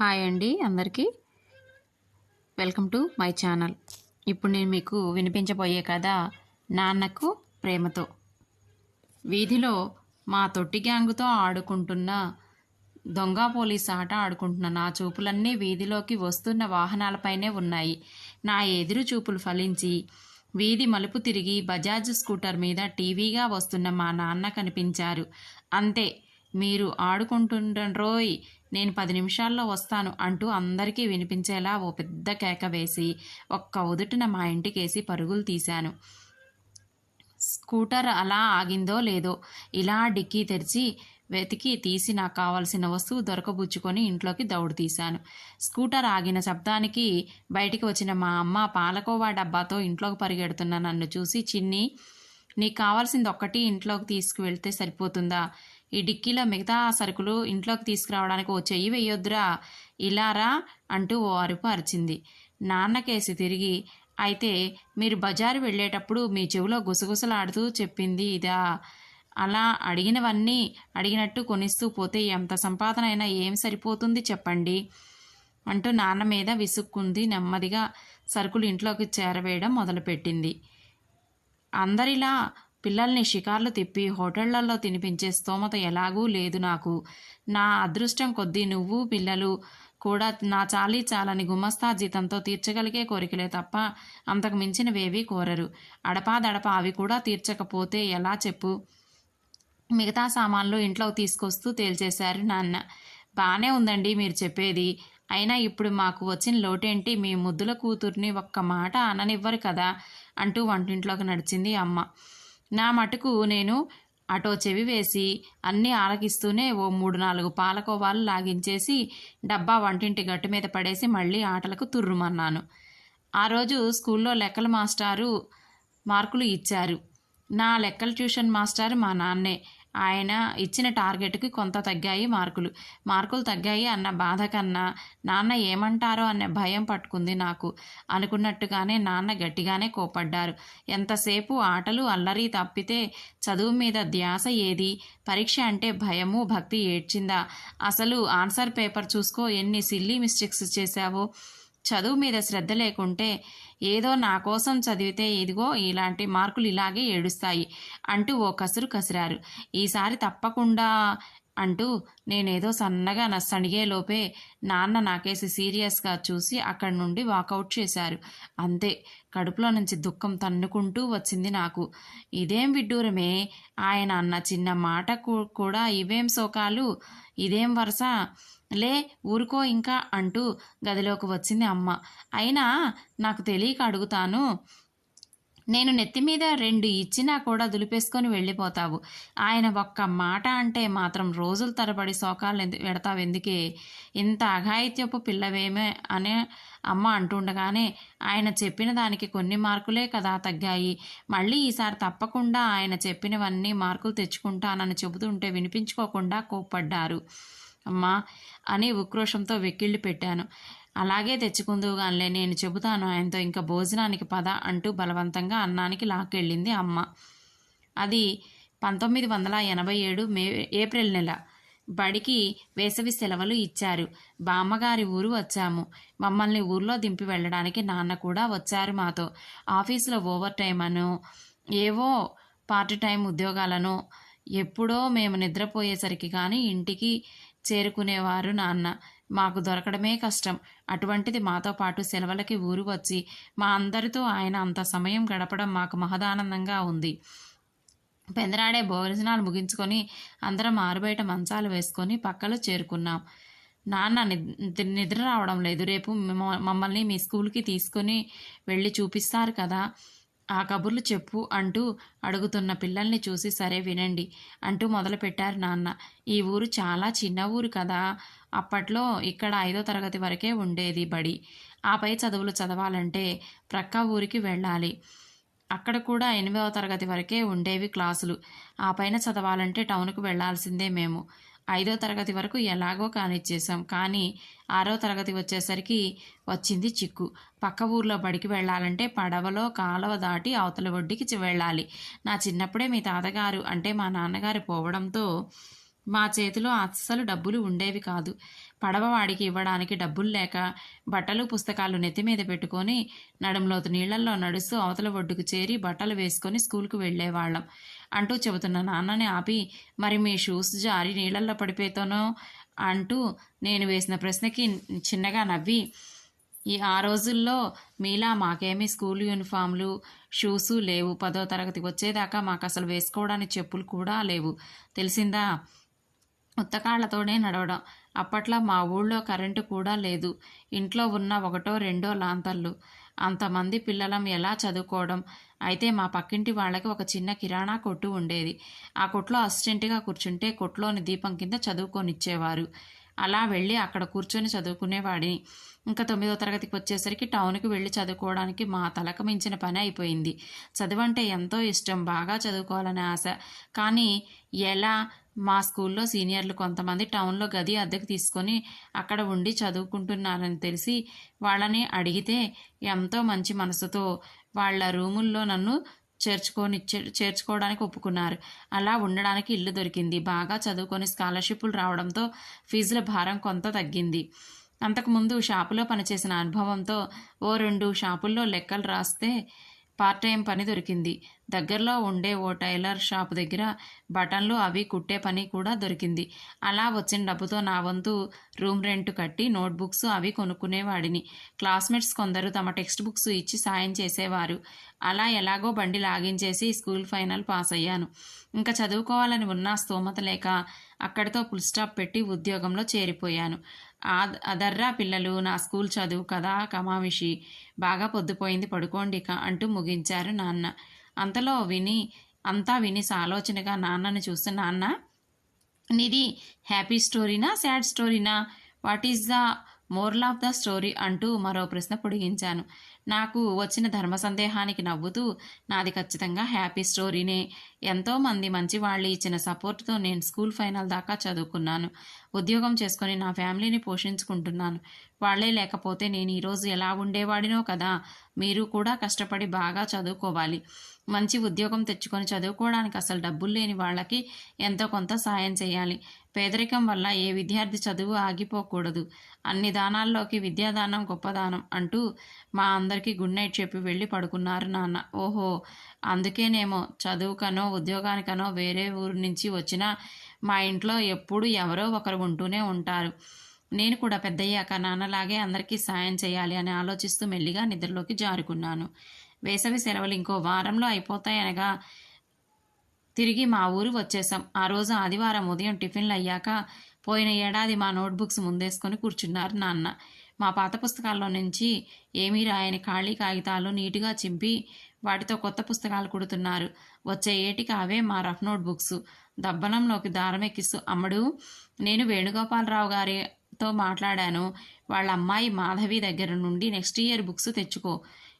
Hi అండి అందరికీ. Welcome to my channel. ఇప్పుడు నేను మీకు వినిపించబోయే కథ నాన్నకు ప్రేమతో. వీధిలో మా తొట్టి గ్యాంగుతో ఆడుకుంటున్న దొంగ పోలీస్ ఆట ఆడుకుంటున్న నా చూపులన్నీ వీధిలోకి వస్తున్న వాహనాలపైనే ఉన్నాయి. నా ఎదురు చూపులు ఫలించి వీధి మలుపు తిరిగి బజాజ్ స్కూటర్ మీద టీవీగా వస్తున్న మా నాన్న కనిపించారు. అంతే మీరు ఆడుకుంటుండ్రోయ్ నేను పది నిమిషాల్లో వస్తాను అంటూ అందరికీ వినిపించేలా ఓ పెద్ద కేక వేసి ఒక్క ఉదుటిన మా ఇంటికేసి పరుగులు తీశాను. స్కూటర్ అలా ఆగిందో లేదో ఇలా డిక్కీ తెరిచి వెతికి తీసి నాకు కావాల్సిన వస్తువు దొరకబుచ్చుకొని ఇంట్లోకి దౌడు తీశాను. స్కూటర్ ఆగిన శబ్దానికి బయటికి వచ్చిన మా అమ్మ పాలకోవా డబ్బాతో ఇంట్లోకి పరిగెడుతున్న నన్ను చూసి చిన్ని నీకు కావాల్సింది ఒక్కటి ఇంట్లోకి తీసుకువెళ్తే సరిపోతుందా? ఈ డిక్కీలో మిగతా సరుకులు ఇంట్లోకి తీసుకురావడానికి ఓ చెయ్యి వేయొద్దురా ఇలారా అంటూ ఓ అరుపు అరిచింది. నాన్నకేసి తిరిగి అయితే మీరు బజారు వెళ్ళేటప్పుడు మీ చెవిలో గుసగుసలాడుతూ చెప్పింది ఇదా అలా అడిగినవన్నీ అడిగినట్టు కొనిస్తూ పోతే ఎంత సంపాదన అయినా ఏం సరిపోతుంది చెప్పండి అంటూ నాన్న మీద విసుక్కుంది. నెమ్మదిగా సరుకులు ఇంట్లోకి చేరవేయడం మొదలుపెట్టింది. అందరిలా పిల్లల్ని షికార్లు తిప్పి హోటళ్ళలో తినిపించే స్తోమత ఎలాగూ లేదు నాకు. నా అదృష్టం కొద్దీ నువ్వు పిల్లలు కూడా నా చాలీ చాలని గుమస్తా జీతంతో తీర్చగలిగే కోరికలే తప్ప అంతకు మించినవేవీ కోరరు. అడపాదడప అవి కూడా తీర్చకపోతే ఎలా చెప్పు? మిగతా సామాన్లు ఇంట్లో తీసుకొస్తూ తేల్చేశారు నాన్న. బాగానే ఉందండి మీరు చెప్పేది. అయినా ఇప్పుడు మాకు వచ్చిన లోటేంటి? మీ ముద్దుల కూతుర్ని ఒక్క మాట అననివ్వరు కదా? అంటూ వంటింట్లోకి నడిచింది అమ్మ. నా మటుకు నేను అటో చెవి వేసి అన్నీ ఆలకిస్తూనే ఓ మూడు నాలుగు పాలకోవాలు లాగించేసి డబ్బా వంటింటి గట్టు మీద పడేసి మళ్ళీ ఆటలకు తుర్రుమన్నాను. ఆ రోజు స్కూల్లో లెక్కల మాస్టారు మార్కులు ఇచ్చారు. నా లెక్కల ట్యూషన్ మాస్టారు మా నాన్నే. ఆయన ఇచ్చిన టార్గెట్కి కొంత తగ్గాయి మార్కులు. మార్కులు తగ్గాయి అన్న బాధ కన్నా నాన్న ఏమంటారో అనే భయం పట్టుకుంది నాకు. అనుకున్నట్టుగానే నాన్న గట్టిగానే కోపడ్డారు ఎంతసేపు ఆటలు అల్లరి తప్పితే చదువు మీద ధ్యాస ఏది? పరీక్ష అంటే భయము భక్తి ఏడ్చిందా? అసలు ఆన్సర్ పేపర్ చూసుకో ఎన్ని సిల్లీ మిస్టేక్స్ చేశావో? చదువు మీద శ్రద్ధ లేకుంటే ఏదో నా కోసం చదివితే ఇదిగో ఇలాంటి మార్కులు ఇలాగే ఏడుస్తాయి అంటూ ఓ కసురు కసిరారు. ఈసారి తప్పకుండా అంటూ నేనేదో సన్నగా నా నాన్న నాకేసి సీరియస్గా చూసి అక్కడి నుండి వాకౌట్ చేశారు. అంతే కడుపులో నుంచి దుఃఖం తన్నుకుంటూ వచ్చింది నాకు. ఇదేం విడ్డూరమే? ఆయన అన్న చిన్న మాట కూడా ఇవేం శోకాలు? ఇదేం వరుస? లే ఊరుకో ఇంకా అంటూ గదిలోకి వచ్చింది అమ్మ. అయినా నాకు తెలియక అడుగుతాను. నేను నెత్తి మీద రెండు ఇచ్చినా కూడా దులిపేసుకొని వెళ్ళిపోతావు. ఆయన ఒక్క మాట అంటే మాత్రం రోజుల తరబడి శోకాలు పెడతావు. ఎందుకే? ఇంత అఘాయిత్యపు పిల్లవేమే అనే అమ్మ అంటుండగానే ఆయన చెప్పిన దానికి కొన్ని మార్కులే కదా తగ్గాయి. మళ్ళీ ఈసారి తప్పకుండా ఆయన చెప్పినవన్నీ మార్కులు తెచ్చుకుంటానని చెబుతుంటే వినిపించుకోకుండా కోప్పడ్డారు. అమ్మా! అని ఉక్రోషంతో వెక్కిళ్ళు పెట్టాను. అలాగే తెచ్చుకుందువుగానిలే నేను చెబుతాను ఆయనతో ఇంకా భోజనానికి పద అంటూ బలవంతంగా అన్నానికి లాక్కెళ్ళింది అమ్మ. అది పంతొమ్మిది వందల ఎనభై ఏడు మే ఏప్రిల్ నెల. బడికి వేసవి సెలవులు ఇచ్చారు. బామ్మగారి ఊరు వచ్చాము. మమ్మల్ని ఊర్లో దింపి వెళ్ళడానికి నాన్న కూడా వచ్చారు మాతో. ఆఫీసులో ఓవర్ టైం అను ఏవో పార్ట్ టైం ఉద్యోగాలను ఎప్పుడో మేము నిద్రపోయేసరికి కానీ ఇంటికి చేరుకునేవారు నాన్న. మాకు దొరకడమే కష్టం. అటువంటిది మాతో పాటు సెలవులకి ఊరు వచ్చి మా అందరితో ఆయన అంత సమయం గడపడం మాకు మహదానందంగా ఉంది. పెందరాడే భోజనాలు ముగించుకొని అందరం ఆరుబయట మంచాలు వేసుకొని పక్కలో చేరుకున్నాం. నాన్న నిద్ర రావడం లేదు. రేపు మమ్మల్ని మీ స్కూల్కి తీసుకొని వెళ్ళి చూపిస్తారు కదా. ఆ కబుర్లు చెప్పు అంటూ అడుగుతున్న పిల్లల్ని చూసి సరే వినండి అంటూ మొదలుపెట్టారు నాన్న. ఈ ఊరు చాలా చిన్న ఊరు కదా. అప్పట్లో ఇక్కడ ఐదో తరగతి వరకే ఉండేది బడి. ఆపై చదువులు చదవాలంటే ప్రక్క ఊరికి వెళ్ళాలి. అక్కడ కూడా ఎనిమిదవ తరగతి వరకే ఉండేవి క్లాసులు. ఆ పైన చదవాలంటే టౌన్కు వెళ్ళాల్సిందే మేము. ఐదో తరగతి వరకు ఎలాగో కానిచ్చేసాం కానీ ఆరో తరగతి వచ్చేసరికి వచ్చింది చిక్కు. పక్క ఊర్లో బడికి వెళ్ళాలంటే పడవలో కాలువ దాటి అవతల ఒడ్డుకి వెళ్ళాలి. నా చిన్నప్పుడే మీ తాతగారు అంటే మా నాన్నగారు పోవడంతో మా చేతిలో అస్సలు డబ్బులు ఉండేవి కాదు. పడవవాడికి ఇవ్వడానికి డబ్బులు లేక బట్టలు పుస్తకాలు నెత్తి మీద పెట్టుకొని నడుంలోతు నీళ్ళల్లో నడుస్తూ అవతల ఒడ్డుకు చేరి బట్టలు వేసుకొని స్కూల్కు వెళ్ళేవాళ్ళం. అంటూ చెబుతున్న నాన్నని ఆపి మరి మీ షూస్ జారి నీళ్ళల్లో పడిపోతానో అంటూ నేను వేసిన ప్రశ్నకి చిన్నగా నవ్వి ఈ ఆ రోజుల్లో మీలా మాకేమీ స్కూల్ యూనిఫామ్లు షూసు లేవు. పదో తరగతి వచ్చేదాకా మాకు అసలు వేసుకోవడానికి చెప్పులు కూడా లేవు. తెలిసిందా? ఉత్తకాళ్ళతోనే నడవడం. అప్పట్లో మా ఊళ్ళో కరెంటు కూడా లేదు. ఇంట్లో ఉన్న ఒకటో రెండో లాంతర్లు. అంతమంది పిల్లలం ఎలా చదువుకోవడం? అయితే మా పక్కింటి వాళ్ళకి ఒక చిన్న కిరాణా కొట్టు ఉండేది. ఆ కొట్లో అసిస్టెంట్గా కూర్చుంటే కొట్లోని దీపం కింద చదువుకొనిచ్చేవారు. అలా వెళ్ళి అక్కడ కూర్చొని చదువుకునేవాడిని. ఇంకా తొమ్మిదో తరగతికి వచ్చేసరికి టౌన్కి వెళ్ళి చదువుకోవడానికి మా తలకు మించిన పని అయిపోయింది. చదువంటే ఎంతో ఇష్టం. బాగా చదువుకోవాలనే ఆశ. కానీ ఎలా? మా స్కూల్లో సీనియర్లు కొంతమంది టౌన్లో గది అద్దెకు తీసుకొని అక్కడ ఉండి చదువుకుంటున్నారని తెలిసి వాళ్ళని అడిగితే ఎంతో మంచి మనసుతో వాళ్ళ రూముల్లో నన్ను చేర్చుకొని చేర్చుకోవడానికి ఒప్పుకున్నారు. అలా ఉండడానికి ఇల్లు దొరికింది. బాగా చదువుకొని స్కాలర్షిప్లు రావడంతో ఫీజుల భారం కొంత తగ్గింది. అంతకుముందు షాపులో పనిచేసిన అనుభవంతో ఓ రెండు షాపుల్లో లెక్కలు రాస్తే పార్ట్ టైం పని దొరికింది. దగ్గరలో ఉండే ఓ టైలర్ షాప్ దగ్గర బటన్లు అవి కుట్టే పని కూడా దొరికింది. అలా వచ్చిన డబ్బుతో నా వంతు రూమ్ రెంట్ కట్టి నోట్బుక్స్ అవి కొనుక్కునేవాడిని. క్లాస్మేట్స్ కొందరు తమ టెక్స్ట్ బుక్స్ ఇచ్చి సాయం చేసేవారు. అలా ఎలాగో బండి లాగించేసి స్కూల్ ఫైనల్ పాస్ అయ్యాను. ఇంకా చదువుకోవాలని ఉన్న స్తోమత లేక అక్కడితో ఫుల్ స్టాప్ పెట్టి ఉద్యోగంలో చేరిపోయాను. అదర్రా పిల్లలు నా స్కూల్ చదువు కదా కమావిషి బాగా పొద్దుపోయింది పడుకోండి అంటూ ముగించారు నాన్న. అంతలో విని అంతా విని ఆలోచనగా నాన్నని చూస్తే నాన్న నీది హ్యాపీ స్టోరీనా sad స్టోరీనా? What is the moral of the story అంటూ మరో ప్రశ్న పొడిగించాను. నాకు వచ్చిన ధర్మ సందేహానికి నవ్వుతూ నాది ఖచ్చితంగా హ్యాపీ స్టోరీనే. ఎంతోమంది మంచి వాళ్ళు ఇచ్చిన సపోర్ట్తో నేను స్కూల్ ఫైనల్ దాకా చదువుకున్నాను. ఉద్యోగం చేసుకొని నా ఫ్యామిలీని పోషించుకుంటున్నాను. వాళ్ళే లేకపోతే నేను ఈరోజు ఎలా ఉండేవాడినో కదా మీరు కూడా కష్టపడి బాగా చదువుకోవాలి. మంచి ఉద్యోగం తెచ్చుకొని చదువుకోవడానికి అసలు డబ్బులు లేని వాళ్ళకి ఎంతో కొంత సాయం చేయాలి. పేదరికం వల్ల ఏ విద్యార్థి చదువు ఆగిపోకూడదు. అన్ని దానాల్లోకి విద్యాదానం గొప్పదానం అంటూ మా అందరికీ గుడ్ నైట్ చెప్పి వెళ్ళి పడుకున్నారు నాన్న. ఓహో అందుకేనేమో చదువుకనో ఉద్యోగానికనో వేరే ఊరు నుంచి వచ్చినా మా ఇంట్లో ఎప్పుడు ఎవరో ఒకరు ఉంటూనే ఉంటారు. నేను కూడా పెద్దయ్యాక నాన్నలాగే అందరికీ సాయం చేయాలి అని ఆలోచిస్తూ మెల్లిగా నిద్రలోకి జారుకున్నాను. వేసవి సెలవులు ఇంకో వారంలో అయిపోతాయనగా తిరిగి మా ఊరు వచ్చేసాం ఆ రోజు ఆదివారం ఉదయం టిఫిన్లు అయ్యాక పోయిన ఏడాది మా నోట్బుక్స్ ముందేసుకొని కూర్చున్నారు నాన్న. మా పాత పుస్తకాల్లో నుంచి ఏమీ రాయని ఖాళీ కాగితాలు నీటుగా చింపి వాటితో కొత్త పుస్తకాలు కుడుతున్నారు. వచ్చే ఏటికి అవే మా రఫ్ నోట్బుక్స్. దబ్బనంలోకి దారం ఎక్కిస్తూ అమ్మడు నేను వేణుగోపాలరావు గారితో మాట్లాడాను. వాళ్ళ అమ్మాయి మాధవి దగ్గర నుండి నెక్స్ట్ ఇయర్ బుక్స్ తెచ్చుకో.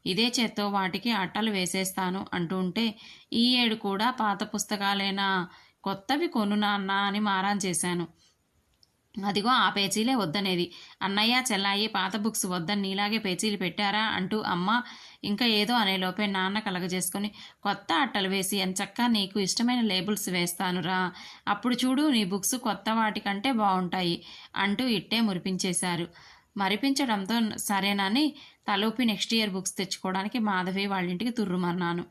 ఇదే చేత్తో వాటికి అట్టలు వేసేస్తాను అంటుంటే ఈ ఏడు కూడా పాత పుస్తకాలేనా? కొత్తవి కొను నాన్న అని మారాన్ చేశాను. అదిగో ఆ పేచీలే వద్దనేది. అన్నయ్య చెల్లాయి పాత బుక్స్ వద్దని నీలాగే పేచీలు పెట్టారా? అంటూ అమ్మ ఇంకా ఏదో అనేలోపే నాన్న కలగజేసుకొని కొత్త అట్టలు వేసి ఎంచక్క నీకు ఇష్టమైన లేబుల్స్ వేస్తానురా. అప్పుడు చూడు నీ బుక్స్ కొత్త వాటికంటే బాగుంటాయి అంటూ ఇట్టే మురిపించేశారు. మరిపించడంతో సరేనని తలూపి నెక్స్ట్ ఇయర్ బుక్స్ తెచ్చుకోవడానికి మాధవి వాళ్ళ ఇంటికి తుర్రుమన్నాను.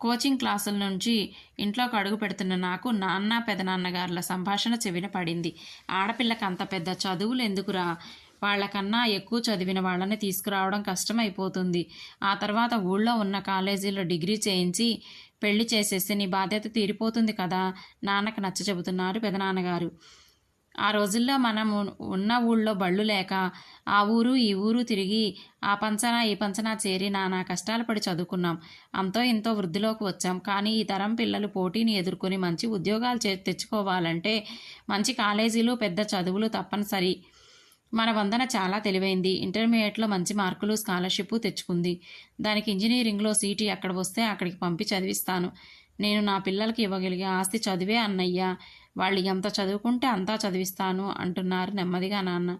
కోచింగ్ క్లాసుల నుంచి ఇంట్లోకి అడుగు పెడుతున్న నాకు నాన్న పెదనాన్నగారుల సంభాషణ చెవిన పడింది. ఆడపిల్లకి అంత పెద్ద చదువులు ఎందుకురా? వాళ్ళకన్నా ఎక్కువ చదివిన వాళ్ళని తీసుకురావడం కష్టమైపోతుంది. ఆ తర్వాత ఊళ్ళో ఉన్న కాలేజీలో డిగ్రీ చేయించి పెళ్ళి చేసేస్తే నీ బాధ్యత తీరిపోతుంది కదా? నాన్నకు నచ్చ చెబుతున్నారు పెదనాన్నగారు. ఆ రోజుల్లో మనం ఉన్న ఊళ్ళో బళ్ళు లేక ఆ ఊరు ఈ ఊరు తిరిగి ఆ పంచన ఈ పంచన చేరి నానా కష్టాలు పడి చదువుకున్నాం. అంతో ఇంతో వృద్ధిలోకి వచ్చాం. కానీ ఈ తరం పిల్లలు పోటీని ఎదుర్కొని మంచి ఉద్యోగాలు చే తెచ్చుకోవాలంటే మంచి కాలేజీలు పెద్ద చదువులు తప్పనిసరి. మన వందన చాలా తెలివైంది. ఇంటర్మీడియట్లో మంచి మార్కులు స్కాలర్షిప్ తెచ్చుకుంది. దానికి ఇంజనీరింగ్లో సీటు ఎక్కడ వస్తే అక్కడికి పంపి చదివిస్తాను. నేను నా పిల్లలకి ఇవ్వగలిగే ఆస్తి చదివే అన్నయ్య. వాళ్ళు ఎంత చదువుకుంటే అంతా చదివిస్తాను అంటున్నారు నెమ్మదిగా నాన్న.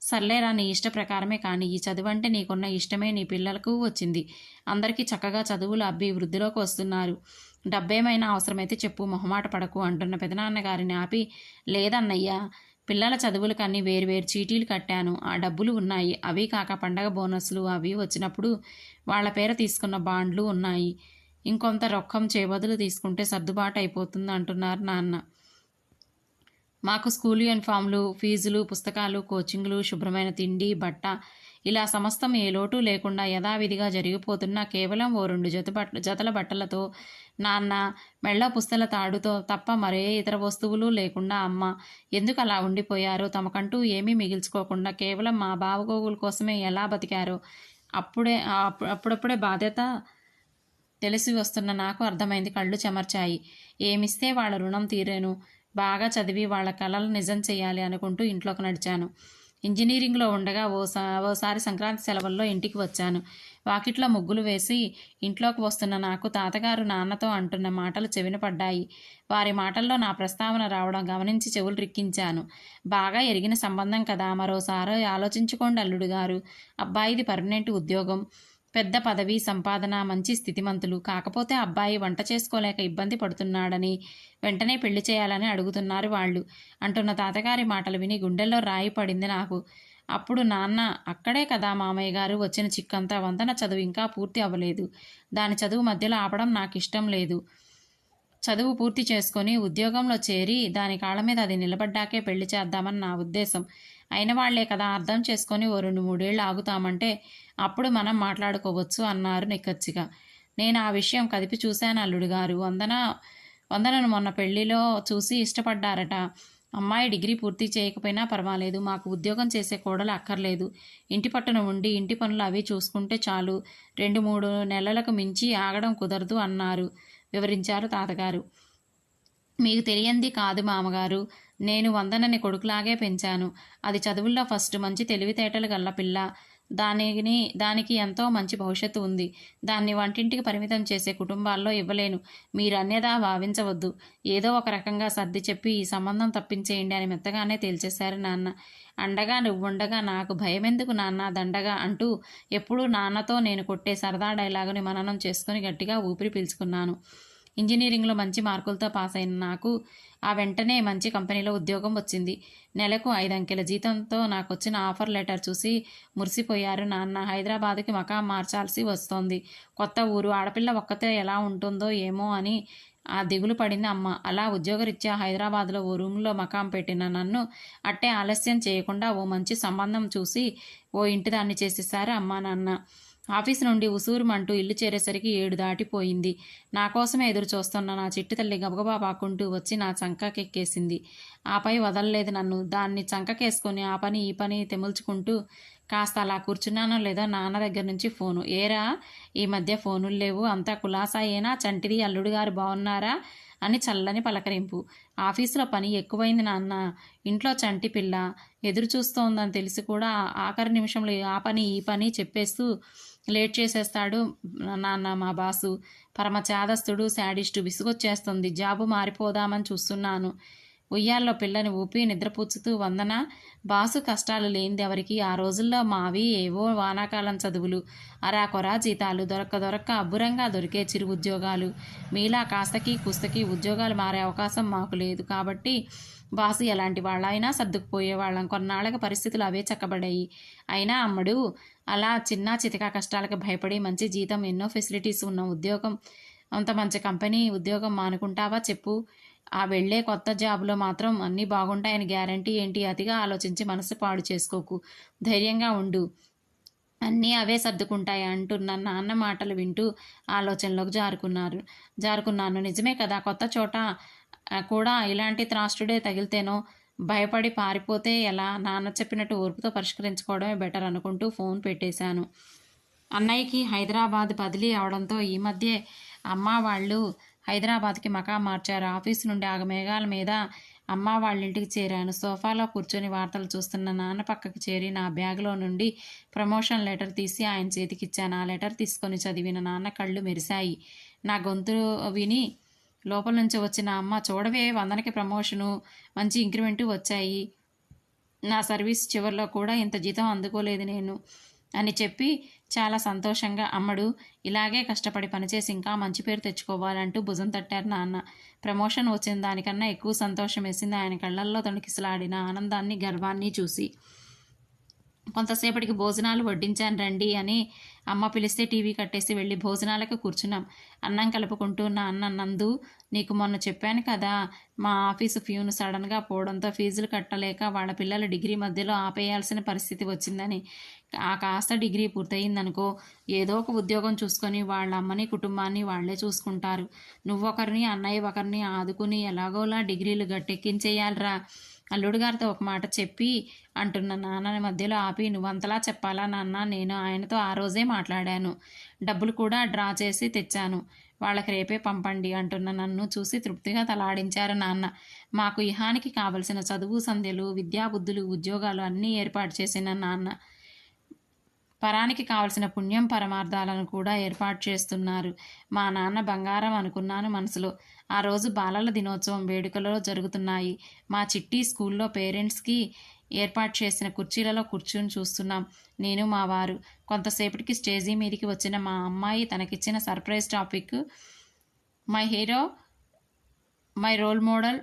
సర్లేరా నీ ఇష్ట ప్రకారమే కానీ ఈ చదువు అంటే నీకున్న ఇష్టమే నీ పిల్లలకు వచ్చింది. అందరికీ చక్కగా చదువులు అబ్బి వృద్ధిలోకి వస్తున్నారు. డబ్బేమైనా అవసరమైతే చెప్పు మొహమాట పడకు అంటున్న పెదనాన్నగారిని ఆపి లేదన్నయ్యా పిల్లల చదువులకన్నీ వేరువేరు చీటీలు కట్టాను. ఆ డబ్బులు ఉన్నాయి. అవి కాక పండగ బోనస్లు అవి వచ్చినప్పుడు వాళ్ళ పేర తీసుకున్న బాండ్లు ఉన్నాయి. ఇంకొంత రొక్కం చేబదులు తీసుకుంటే సర్దుబాటు అయిపోతుంది అంటున్నారు నాన్న. మాకు స్కూల్ యూనిఫామ్లు ఫీజులు పుస్తకాలు కోచింగ్లు శుభ్రమైన తిండి బట్ట ఇలా సమస్తం ఏ లోటు లేకుండా యథావిధిగా జరిగిపోతున్న కేవలం ఓ రెండు జత బట్ట జతల బట్టలతో నాన్న మెళ్ళ పుస్తల తాడుతో తప్ప మరే ఇతర వస్తువులు లేకుండా అమ్మ ఎందుకు అలా ఉండిపోయారో తమకంటూ ఏమీ మిగిల్చుకోకుండా కేవలం మా బావగోగుల కోసమే ఎలా బతికారో అప్పుడే అప్పు- అప్పుడప్పుడే బాధ్యత తెలిసి వస్తున్న నాకు అర్థమైంది కళ్ళు చెమర్చాయి. ఏమిస్తే వాళ్ళ రుణం తీరేను. బాగా చదివి వాళ్ళ కళలు నిజం చేయాలి అనుకుంటూ ఇంట్లోకి నడిచాను. ఇంజనీరింగ్లో ఉండగా ఓసా ఓసారి సంక్రాంతి సెలవుల్లో ఇంటికి వచ్చాను. వాకిట్లో ముగ్గులు వేసి ఇంట్లోకి వస్తున్న నాకు తాతగారు నాన్నతో అంటున్న మాటలు చెవిన పడ్డాయి. వారి మాటల్లో నా ప్రస్తావన రావడం గమనించి చెవులు రిక్కించాను. బాగా ఎరిగిన సంబంధం కదా మరోసారి ఆలోచించుకోండి అల్లుడు గారు. అబ్బాయిది పర్మనెంట్ ఉద్యోగం. పెద్ద పదవి సంపాదన మంచి స్థితిమంతులు. కాకపోతే అబ్బాయి వంట చేసుకోలేక ఇబ్బంది పడుతున్నాడని వెంటనే పెళ్ళి చేయాలని అడుగుతున్నారు వాళ్ళు. అంటున్న తాతగారి మాటలు విని గుండెల్లో రాయి పడింది నాకు. అప్పుడు నాన్న అక్కడే కదా మామయ్య గారు వచ్చిన చిక్కంతా వందన చదువు ఇంకా పూర్తి అవ్వలేదు. దాని చదువు మధ్యలో ఆపడం నాకు ఇష్టం లేదు. చదువు పూర్తి చేసుకొని ఉద్యోగంలో చేరి దాని కాళ్ళ మీద అది నిలబడ్డాకే పెళ్ళి చేద్దామని నా ఉద్దేశం. అయిన వాళ్ళే కదా అర్థం చేసుకొని ఓ రెండు మూడేళ్ళు ఆగుతామంటే అప్పుడు మనం మాట్లాడుకోవచ్చు అన్నారు నిక్కచ్చిగా. నేను ఆ విషయం కదిపి చూశాను అల్లుడు గారు. వందన వందనను మొన్న పెళ్ళిలో చూసి ఇష్టపడ్డారట. అమ్మాయి డిగ్రీ పూర్తి చేయకపోయినా పర్వాలేదు మాకు ఉద్యోగం చేసే కోడలు అక్కర్లేదు. ఇంటి పట్టున ఉండి ఇంటి పనులు అవి చూసుకుంటే చాలు. రెండు మూడు నెలలకు మించి ఆగడం కుదరదు అన్నారు. వివరించారు తాతగారు. మీకు తెలియంది కాదు మామగారు. నేను వందనని కొడుకులాగే పెంచాను. అది చదువుల్లో ఫస్ట్ మంచి తెలివితేటలు గల్ల పిల్ల. దానిని దానికి ఎంతో మంచి భవిష్యత్తు ఉంది. దాన్ని వంటింటికి పరిమితం చేసే కుటుంబాల్లో ఇవ్వలేను. మీరు అన్యదా భావించవద్దు. ఏదో ఒక రకంగా సర్ది చెప్పి ఈ సంబంధం తప్పించేయండి అని మెత్తగానే తేల్చేశారు నాన్న. అండగా నువ్వుండగా నాకు భయమెందుకు నాన్న దండగా అంటూ ఎప్పుడూ నాన్నతో నేను కొట్టే సరదా డైలాగుని మననం చేసుకుని గట్టిగా ఊపిరి పీల్చుకున్నాను. ఇంజనీరింగ్లో మంచి మార్కులతో పాస్ అయిన నాకు ఆ వెంటనే మంచి కంపెనీలో ఉద్యోగం వచ్చింది. నెలకు ఐదు అంకెల జీతంతో నాకు వచ్చిన ఆఫర్ లెటర్ చూసి మురిసిపోయారు నాన్న. హైదరాబాద్కి మకాం మార్చాల్సి వస్తోంది. కొత్త ఊరు ఆడపిల్ల ఒక్కతే ఎలా ఉంటుందో ఏమో అని ఆ దిగులు పడింది అమ్మ. అలా ఉద్యోగరీత్యా హైదరాబాద్లో ఓ రూమ్లో మకాం పెట్టిన నన్ను అట్టే ఆలస్యం చేయకుండా ఓ మంచి సంబంధం చూసి ఓ ఇంటి దాన్ని చేసేసారు అమ్మా నాన్న. ఆఫీస్ నుండి ఉసూరుమంటూ ఇల్లు చేరేసరికి ఏడు దాటిపోయింది. నా కోసమే ఎదురు చూస్తున్న నా చిట్టి తల్లి గబగబా పాకుంటూ వచ్చి నా చంకకెక్కేసింది. ఆపై వదలలేదు నన్ను. దాన్ని చంకకేసుకొని ఆ పని ఈ పని తెముల్చుకుంటూ కాస్త అలా కూర్చున్నానో లేదో నాన్న దగ్గర నుంచి ఫోను. ఏరా ఈ మధ్య ఫోనులు లేవు. అంతా కులాసాయేనా? చంటిది అల్లుడు గారు బాగున్నారా అని చల్లని పలకరింపు. ఆఫీసులో పని ఎక్కువైంది నాన్న. ఇంట్లో చంటి పిల్ల. ఎదురు చూస్తోందని తెలిసి కూడా ఆఖరి నిమిషంలో ఆ పని ఈ పని చెప్పేస్తూ లేట్ చేసేస్తాడు. నాన్న మా బాసు. పరమ చాదస్తుడు శాడిస్టు విసుగొచ్చేస్తుంది. జాబు మారిపోదామని చూస్తున్నాను. ఉయ్యాల్లో పిల్లని ఊపి నిద్రపుచ్చుతూ వందన బాసు కష్టాలు లేనిది ఎవరికి ఆ రోజుల్లో మావి ఏవో వానాకాలం చదువులు. అరాకొరా జీతాలు దొరక్క దొరక్క అబ్బురంగా దొరికే చిరు ఉద్యోగాలు. మీలా కాస్తకి కుస్తకి ఉద్యోగాలు మారే అవకాశం మాకు లేదు కాబట్టి బాసు ఎలాంటి వాళ్ళైనా సర్దుకుపోయే వాళ్ళం కొన్నాళ్ళకి పరిస్థితులు అవే చక్కబడాయి అయినా అమ్మడు అలా చిన్న చితకా కష్టాలకు భయపడి మంచి జీతం ఎన్నో ఫెసిలిటీస్ ఉన్న ఉద్యోగం అంత మంచి కంపెనీ ఉద్యోగం మానుకుంటావా చెప్పు. ఆ వెళ్ళే కొత్త జాబ్లో మాత్రం అన్నీ బాగుంటాయని గ్యారంటీ ఏంటి అతిగా ఆలోచించి మనసు పాడు చేసుకోకు. ధైర్యంగా ఉండు. అన్నీ అవే సర్దుకుంటాయి అంటున్న నాన్న మాటలు వింటూ ఆలోచనలోకి జారుకున్నారు. జారుకున్నాను. నిజమే కదా కొత్త చోట కూడా ఇలాంటి త్రాష్టుడే తగిలితేనో భయపడి పారిపోతే ఎలా? నాన్న చెప్పినట్టు ఓర్పుతో పరిష్కరించుకోవడమే బెటర్ అనుకుంటూ ఫోన్ పెట్టేశాను. అన్నయ్యకి హైదరాబాద్ బదిలీ అవడంతో ఈ మధ్య అమ్మ వాళ్ళు హైదరాబాద్కి మకా మార్చారు. ఆఫీస్ నుండి ఆగ మేఘాల మీద అమ్మ వాళ్ళ ఇంటికి చేరాను. సోఫాలో కూర్చొని వార్తలు చూస్తున్న నాన్న పక్కకి చేరి నా బ్యాగ్లో నుండి ప్రమోషన్ లెటర్ తీసి ఆయన చేతికిచ్చాను. ఆ లెటర్ తీసుకొని చదివిన నాన్న కళ్ళు మెరిశాయి. నా గొంతు విని లోపల నుంచి వచ్చిన అమ్మ చూడవే వందనకి ప్రమోషను మంచి ఇంక్రిమెంటు వచ్చాయి. నా సర్వీస్ చివరిలో కూడా ఇంత జీతం అందుకోలేదు నేను అని చెప్పి చాలా సంతోషంగా అమ్మడు ఇలాగే కష్టపడి పనిచేసి ఇంకా మంచి పేరు తెచ్చుకోవాలంటూ భుజం తట్టారు నాన్న. ప్రమోషన్ వచ్చిన దానికన్నా ఎక్కువ సంతోషం వేసింది ఆయన కళ్ళల్లో తొణికిసలాడిన ఆనందాన్ని గర్వాన్ని చూసి. కొంతసేపటికి భోజనాలు వడ్డించాను రండి అని అమ్మ పిలిస్తే టీవీ కట్టేసి వెళ్ళి భోజనాలకు కూర్చున్నాం. అన్నం కలుపుకుంటూ నా అన్న నందు నీకు మొన్న చెప్పాను కదా మా ఆఫీసు ఫ్యూను సడన్గా పోవడంతో ఫీజులు కట్టలేక వాళ్ళ పిల్లలు డిగ్రీ మధ్యలో ఆపేయాల్సిన పరిస్థితి వచ్చిందని. ఆ కాస్త డిగ్రీ పూర్తయిందనుకో ఏదో ఒక ఉద్యోగం చూసుకొని వాళ్ళ అమ్మని కుటుంబాన్ని వాళ్ళే చూసుకుంటారు. నువ్వొకరిని అన్నయ్య ఒకరిని ఆదుకుని ఎలాగోలా డిగ్రీలు గట్టెక్కించేయాలరా. అల్లుడు గారితో ఒక మాట చెప్పి అంటున్న నాన్నని మధ్యలో ఆపి నువ్వంతలా చెప్పాలా నాన్న? నేను ఆయనతో ఆ రోజే మాట్లాడాను. డబ్బులు కూడా డ్రా చేసి తెచ్చాను. వాళ్ళకి రేపే పంపండి అంటున్న నన్ను చూసి తృప్తిగా తలాడించారు నాన్న. మాకు ఇహానికి కావలసిన చదువు సంధ్యలు విద్యాబుద్ధులు ఉద్యోగాలు అన్నీ ఏర్పాటు చేసిన నాన్న. పరానికి కావలసిన పుణ్యం పరమార్థాలను కూడా ఏర్పాటు చేస్తున్నారు. మా నాన్న బంగారం అనుకున్నాను మనసులో. ఆ రోజు బాలల దినోత్సవం వేడుకలలో జరుగుతున్నాయి. మా చిట్టి స్కూల్లో పేరెంట్స్కి ఏర్పాటు చేసిన కుర్చీలలో కూర్చుని చూస్తున్నాం. నేను మా వారు. కొంతసేపటికి స్టేజీ మీదకి వచ్చిన మా అమ్మాయి తనకిచ్చిన surprise topic my hero my role model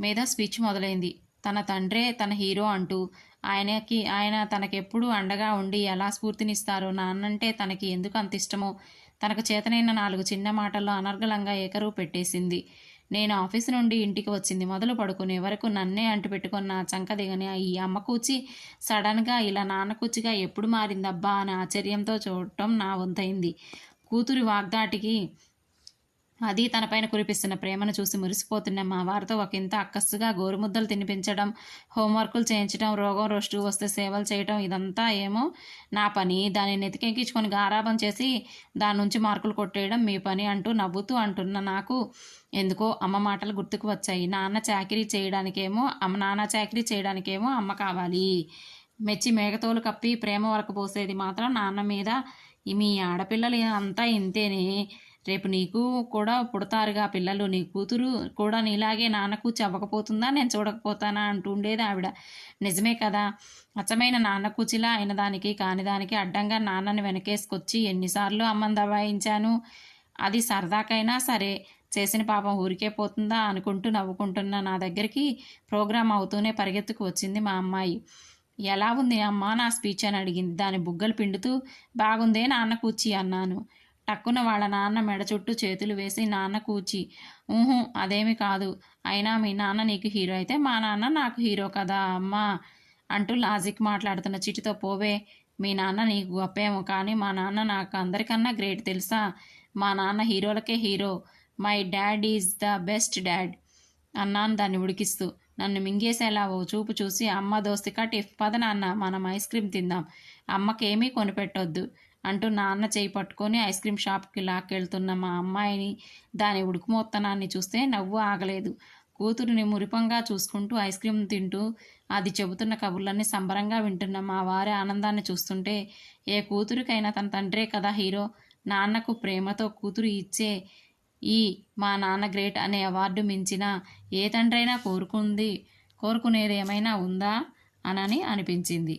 మీద స్పీచ్ మొదలైంది. తన తండ్రే తన హీరో అంటూ ఆయనకి ఆయన తనకెప్పుడు అండగా ఉండి ఎలా స్ఫూర్తినిస్తారో నాన్నంటే తనకి ఎందుకు అంత ఇష్టమో. తనకు చేతనైన నాలుగు చిన్న మాటల్లో అనర్గళంగా ఏకరువు పెట్టేసింది. నేను ఆఫీసు నుండి ఇంటికి వచ్చింది. మొదలు పడుకునే వరకు నన్నే అంటు పెట్టుకున్న చంక దిగని ఈ అమ్మ కూచి సడన్గా ఇలా నాన్న కూచిగా ఎప్పుడు మారిందబ్బా అని ఆశ్చర్యంతో చూడటం నా వంతైంది కూతురి వాగ్దాటికి అది తనపైన కురిపిస్తున్న ప్రేమను చూసి మురిసిపోతున్న మా వారితో ఒక ఇంత అక్కస్సుగా గోరుముద్దలు తినిపించడం హోంవర్కులు చేయించడం రోగం రొస్టు వస్తే సేవలు చేయడం ఇదంతా ఏమో నా పని. దాన్ని నెతికెక్కించుకొని గారాబం చేసి దాని నుంచి మార్కులు కొట్టేయడం మీ పని అంటూ నవ్వుతూ అంటున్న నాకు ఎందుకో అమ్మ మాటలు గుర్తుకు వచ్చాయి. నాన్న చాకరీ చేయడానికేమో అమ్మ నాన్న చాకరీ చేయడానికేమో అమ్మ కావాలి. మెచ్చి మేకతోలు కప్పి ప్రేమ వరకు పోసేది మాత్రం నాన్న మీద. మీ ఆడపిల్లలు అంతా ఇంతేనే. రేపు నీకు కూడా పుడతారుగా పిల్లలు నీ కూతురు కూడా నీలాగే నాన్న కూర్చి అవ్వకపోతుందా నేను చూడకపోతానా అంటుండేది ఆవిడ. నిజమే కదా అచ్చమైన నాన్న కూచిలా అయిన దానికి కాని దానికి అడ్డంగా నాన్నని వెనకేసుకొచ్చి ఎన్నిసార్లు అమ్మని దబాయించాను. అది సరదాకైనా సరే చేసిన పాపం ఊరికే పోతుందా అనుకుంటూ నవ్వుకుంటున్న నా దగ్గరికి ప్రోగ్రామ్ అవుతూనే పరిగెత్తుకు వచ్చింది మా అమ్మాయి. ఎలా ఉంది అమ్మా నా స్పీచ్ అని అడిగింది. దాని బుగ్గలు పిండుతూ బాగుందే నాన్న కూర్చి అన్నాను. టక్కున వాళ్ళ నాన్న మెడ చుట్టూ చేతులు వేసి నాన్న కూచి ఊహు అదేమి కాదు. అయినా మీ నాన్న నీకు హీరో అయితే మా నాన్న నాకు హీరో కదా అమ్మా అంటూ లాజిక్ మాట్లాడుతున్న చిటితో పోవే మీ నాన్న నీకు గొప్పేమో కానీ మా నాన్న నాకు అందరికన్నా గ్రేట్ తెలుసా? మా నాన్న హీరోలకే hero. My dad is the best dad అన్నాను దాన్ని ఉడికిస్తూ. నన్ను మింగేసేలా ఓ చూపు చూసి అమ్మ దోస్తి టిఫ్ పద నాన్న మనం ఐస్ క్రీమ్ తిందాం. అమ్మకేమీ కొనిపెట్టొద్దు. అంటూ నాన్న చేయి పట్టుకొని ఐస్ క్రీమ్ షాప్కి లాక్కెళ్తున్న మా అమ్మాయిని దాని ఉడుకుమోత్తనాన్ని చూస్తే నవ్వు ఆగలేదు. కూతురిని మురిపంగా చూసుకుంటూ ఐస్ క్రీమ్ తింటూ అది చెబుతున్న కబుర్లన్నీ సంబరంగా వింటున్న మా వారి ఆనందాన్ని చూస్తుంటే ఏ కూతురికైనా తన తండ్రే కదా హీరో నాన్నకు ప్రేమతో కూతురు ఇచ్చే ఈ మా నాన్న గ్రేట్ అనే అవార్డు మించిన ఏ తండ్రైనా కోరుకుంది కోరుకునేది ఏమైనా ఉందా? అనని అనిపించింది.